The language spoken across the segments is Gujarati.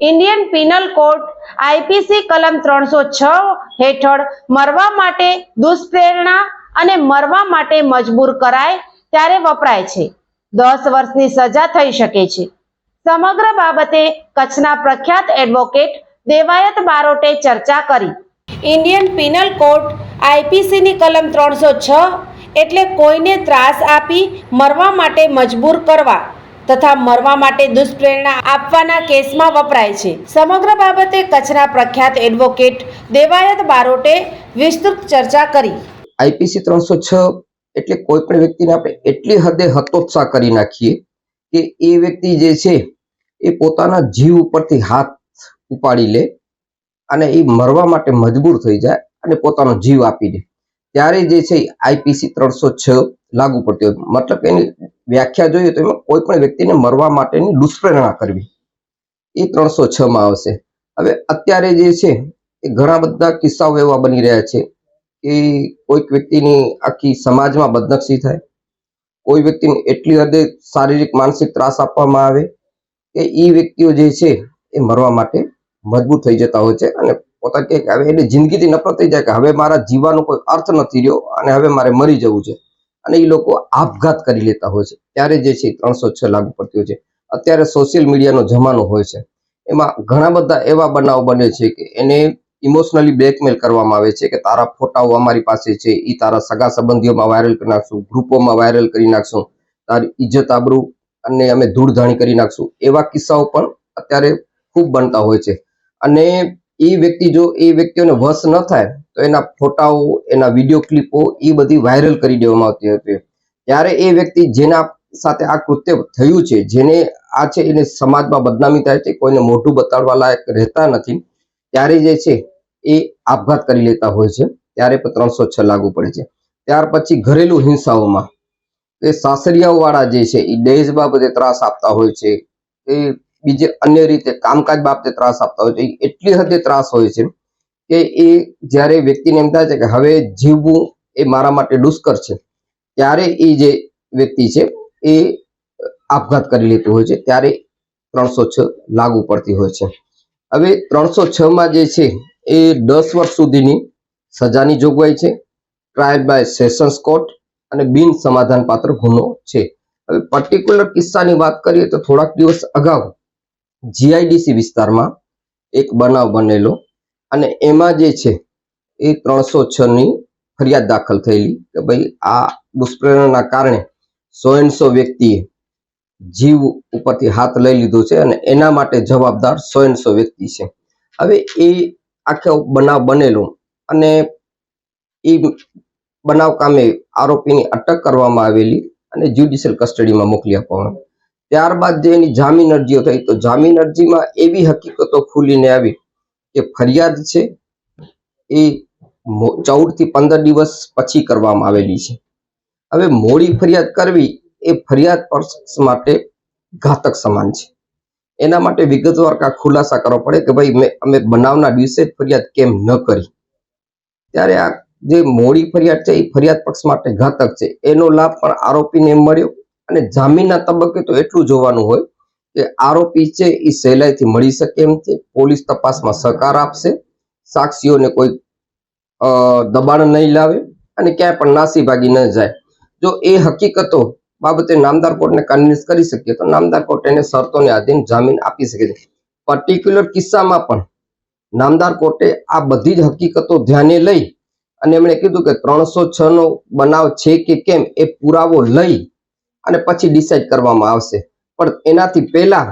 Indian penal code IPC કલમ ત્રણસો છ હેઠળ મરવા માટે દુષ્પ્રેરણા અને મરવા માટે મજબૂર કરાય ત્યારે વપરાય છે. દસ વર્ષની સજા થઈ શકે છે. સમગ્ર બાબતે કચ્છના પ્રખ્યાત એડવોકેટ દેવાયત બારોટે ચર્ચા કરી. ઇન્ડિયન પિનલ કોડ આઈપીસીની કલમ ત્રણસો છ એટલે કોઈને ત્રાસ આપી મરવા માટે મજબૂર કરવા તથા મરવા માટે દુષ્પ્રેરણા આપવાના કેસમાં વપરાય છે. સમગ્ર બાબતે કચ્છના પ્રખ્યાત એડવોકેટ દેવાયત બારોટે વિસ્તૃત ચર્ચા કરી. આઈપીસી ત્રણસો છ એટલે કોઈ પણ વ્યક્તિને આપણે એટલી હદે હતોત્સાહ કરી નાખીએ કે એ વ્યક્તિ જે છે એ પોતાના જીવ ઉપરથી હાથ ઉપાડી લે અને એ મરવા માટે મજબૂર થઈ જાય અને પોતાનો જીવ આપી દે. ત્યારે જે છે આઈપીસી ત્રણસો છ લાગુ પડતી હોય. મતલબ એની વ્યાખ્યા જોઈએ તો એમાં કોઈ પણ વ્યક્તિને મરવા માટેની દુષ્પ્રેરણા કરવી. એ ત્રણસો છ માં આવશે. હવે અત્યારે જે છે, એ ઘણા બધા કિસ્સાઓ એવા બની રહ્યા છે કે કોઈક વ્યક્તિની આખી સમાજમાં બદનક્ષી થાય, કોઈ વ્યક્તિને એટલી હદે શારીરિક, માનસિક ત્રાસ આપવામાં આવે કે એ વ્યક્તિઓ જે છે, એ મરવા માટે મજબૂર થઈ જતા હોય છે અને પોતા કે હવે એની જિંદગીથી નફરત થઈ જાય કે હવે મારા જીવવાનો કોઈ અર્થ નથી રહ્યો અને હવે મારે મરી જવું છે. અને એ લોકો આપઘાત કરી લેતા હોય છે. ત્યારે જે છે ત્રણસો છ લાગુ પડતી હોય છે. અત્યારે સોશિયલ મીડિયાનો જમાનો હોય છે. એમાં ઘણા બધા એવા બનાવ બને છે કે એને ઇમોશનલી બ્લેકમેલ કરવામાં આવે છે કે તારા ફોટાઓ અમારી પાસે છે એ તારા સગા સંબંધીઓમાં વાયરલ કરી નાખશું, ગ્રુપોમાં વાયરલ કરી નાખશું, તારી ઇજ્જત આબરૂ અને અમે ધૂળધાણી કરી નાખશું. એવા કિસ્સાઓ પણ અત્યારે ખૂબ બનતા હોય છે. અને એ વ્યક્તિ જો એ વ્યક્તિઓને વશ ન થાય તો એના ફોટાઓ, એના વીડિયો ક્લિપો એ બધી વાયરલ કરી દેવામાં આવતી હતી. ત્યારે એ વ્યક્તિ જેના સાથે આ કૃત્ય થયું છે, જેને આ છે એને સમાજમાં બદનામી થાય છે, કોઈને મોઢું બતાડવા લાયક રહેતા નથી, ત્યારે જે છે એ આપઘાત કરી લેતા હોય છે, ત્યારે પણ ત્રણસો છ લાગુ પડે છે. ત્યાર પછી ઘરેલું હિંસાઓમાં, એ સાસરિયાઓ વાળા જે છે એ દહેજ બાબતે ત્રાસ આપતા હોય છે, એ બીજે અન્ય રીતે કામકાજ બાબતે ત્રાસ આપતા હોય છે એટલી હદે ત્રાસ હોય છે કે એ જ્યારે વ્યક્તિને એમ થાય છે કે હવે જીવવું એ મારા માટે દુષ્કર છે, ત્યારે એ જે વ્યક્તિ છે એ આપઘાત કરી લેતું હોય છે, ત્યારે ત્રણસો છ લાગુ પડતી હોય છે. હવે ત્રણસો છમાં જે છે એ દસ વર્ષ સુધીની સજાની જોગવાઈ છે ટ્રાયલ બાય સેશન્સ કોર્ટ અને બિન સમાધાન પાત્ર ગુનો છે. હવે પર્ટિક્યુલર કિસ્સાની વાત કરીએ તો થોડાક દિવસ અગાઉ જીઆઈડીસી વિસ્તારમાં એક બનાવ બનેલો અને એમાં જે છે, એ ત્રણસો છ ની ફરિયાદ દાખલ થયેલી કે ભાઈ આ દુષ્પ્રેરણાના કારણે સો એન વ્યક્તિએ જીવ ઉપરથી હાથ લઈ લીધો છે અને એના માટે જવાબદાર સો એન વ્યક્તિ છે. હવે એ આખો બનાવ બનેલો અને એ બનાવ કામે આરોપીની અટક કરવામાં આવેલી અને જ્યુડિશિયલ કસ્ટડીમાં મોકલી આપવામાં ત્યારબાદ જે એની જામીન અરજીઓ થઈ, તો જામીન અરજીમાં એવી હકીકતો ખુલીને આવી કે ફરિયાદ છે. એ ચૌદથી પંદર દિવસ પછી કરવામાં આવેલી છે. હવે મોડી ફરિયાદ કરવી એ ફરિયાદ પક્ષ માટે ઘાતક સમાન છે. એના માટે વિગતવાર કા ખુલાસા કરવો પડે કે ભાઈ મેં, અમે બનાવના દિવસે જ ફરિયાદ કેમ ન કરી. ત્યારે આ જે મોડી ફરિયાદ છે એ ફરિયાદ પક્ષ માટે ઘાતક છે. એનો લાભ પણ આરોપીને મળ્યો અને જામીનના તબક્કે તો એટલું જોવાનું હોય કે આરોપી છે એ સહેલાઈથી મળી શકે એમ છે. પોલીસ તપાસમાં સહકાર આપશે. સાક્ષીઓને કોઈ દબાણ નહીં લાવે અને ક્યાંય પણ નાસી ભાગી ન જાય. જો એ હકીકતો બાબતે નામદાર કોર્ટને કન્વિન્સ કરી શકીએ, તો નામદાર કોર્ટ એને શરતોને આધીન જામીન આપી શકે છે. પર્ટિક્યુલર કિસ્સામાં પણ નામદાર કોર્ટે આ બધી જ હકીકતો ધ્યાને લઈ અને એમણે કીધું કે ત્રણસો છ નો બનાવ છે કે કેમ એ પુરાવો લઈ અને પછી ડિસાઇડ કરવામાં આવશે. પણ એનાથી પહેલા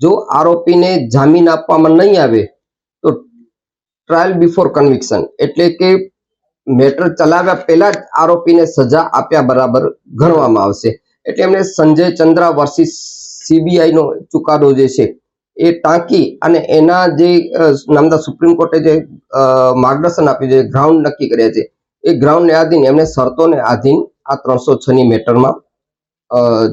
જો આરોપીને જામીન આપવામાં નહીં આવે, તો ટ્રાયલ બિફોર કન્વિક્શન એટલે કે મેટર ચલાવ્યા પહેલા જ આરોપીને સજા આપ્યા બરાબર ગણવામાં આવશે. એટલે એમણે સંજય ચંદ્રા વર્સિસ સીબીઆઈનો ચુકાદો જે છે, એ ટાંકી અને એના જે નામદા સુપ્રીમ કોર્ટે જે માર્ગદર્શન આપ્યું છે ગ્રાઉન્ડ નક્કી કર્યા છે, એ ગ્રાઉન્ડને આધીન એમને શરતોને આધીન આ ત્રણસો છની મેટરમાં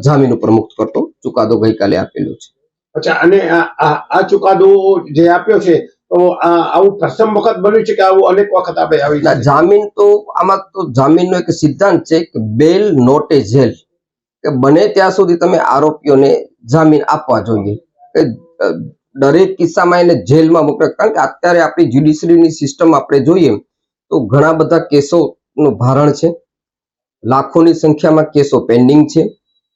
જામીન ઉપર મુક્ત કરતો ચુકાદો ગઈકાલે આપેલો છે. અચ્છા અને આ ચુકાદો જે આપ્યો છે તો આ આવું પ્રથમ વખત બન્યું છે કે આવું અનેક વખત આપણે આવી જામીન તો આમાં તો જામીનનો એક સિદ્ધાંત છે કે બેલ નોટ એ જેલ કે બને ત્યાં સુધી તમે આરોપીઓને જામીન આપવા જોઈએ. કે દરેક કિસ્સામાં એને જેલમાં મોકલે. કારણ કે અત્યારે આપણી જ્યુડિશરીની સિસ્ટમ આપણે જોઈએ તો ઘણા બધા કેસોનું ભારણ છે. લાખોની સંખ્યામાં કેસો પેન્ડિંગ છે.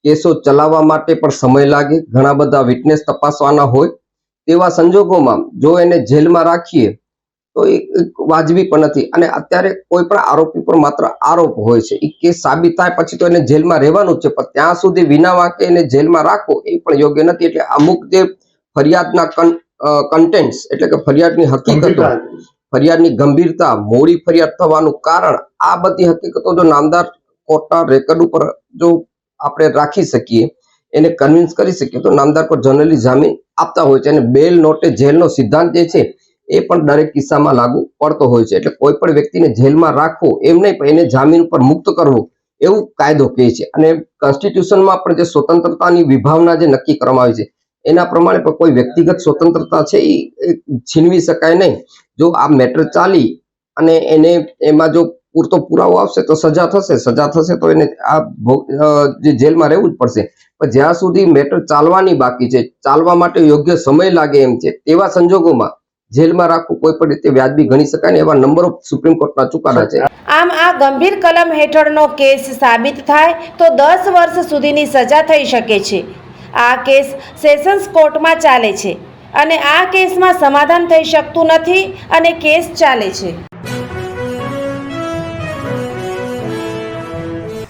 કેસો ચલાવવા માટે પણ સમય લાગે. ઘણા બધા વિટનેસ તપાસવાના હોય. તેવા સંજોગોમાં જો એને જેલમાં રાખીએ તો એ વાજબી પણ નથી. અને અત્યારે કોઈ પણ આરોપી પર માત્ર આરોપ હોય છે. એ કેસ સાબિત થાય પછી તો એને જેલમાં રહેવાનું છે. પણ ત્યાં સુધી વિના વાંકે એને જેલમાં રાખો એ પણ યોગ્ય નથી. એટલે અમુક જે ફરિયાદના કન્ટેન્ટ્સ એટલે કે ફરિયાદની હકીકતો ફરિયાદની ગંભીરતા મોડી ફરિયાદ થવાનું કારણ આ બધી હકીકતો જો નામદાર કોર્ટના રેકર્ડ ઉપર જો આપણે રાખી શકીએ, એને કન્વિન્સ કરી શકીએ. તો નામદાર કોર્ટ જનરલી જામીન આપતા હોય છે અને બેલ નોટે જેલનો સિદ્ધાંત જે છે, એ પણ દરેક કિસ્સામાં લાગુ પડતો હોય છે. એટલે કોઈ પણ વ્યક્તિને જેલમાં રાખવો એમ નહીં, પણ એને જામીન ઉપર મુક્ત કરવો એવું કાયદો કહે છે. અને કોન્સ્ટિટ્યુશનમાં પણ જે સ્વતંત્રતાની વિભાવના જે નક્કી કરવામાં આવી છે, એના પ્રમાણે પણ કોઈ વ્યક્તિગત સ્વતંત્રતા છે એ એ છીનવી શકાય નહીં. જો આ મેટર ચાલી અને એને, એમાં જો પૂરતો પુરાવો આવશે તો સજા થશે. સજા થશે તો એને આ જેલમાં રહેવું જ પડશે. પણ જ્યાં સુધી મેટર ચાલવાની બાકી છે, ચાલવા માટે યોગ્ય સમય લાગે એમ છે, તેવા સંજોગોમાં જેલમાં રાખવું કોઈ પણ રીતે વ્યાજબી ગણી શકાય ને એવા નંબર સુપ્રીમ કોર્ટના ચુકાદા છે. આમ આ ગંભીર કલમ હેઠળનો કેસ સાબિત થાય તો દસ વર્ષ સુધીની સજા થઈ શકે છે. આ કેસ સેશન્સ કોર્ટમાં ચાલે છે અને આ કેસમાં સમાધાન થઈ શકતું નથી અને કેસ ચાલે છે.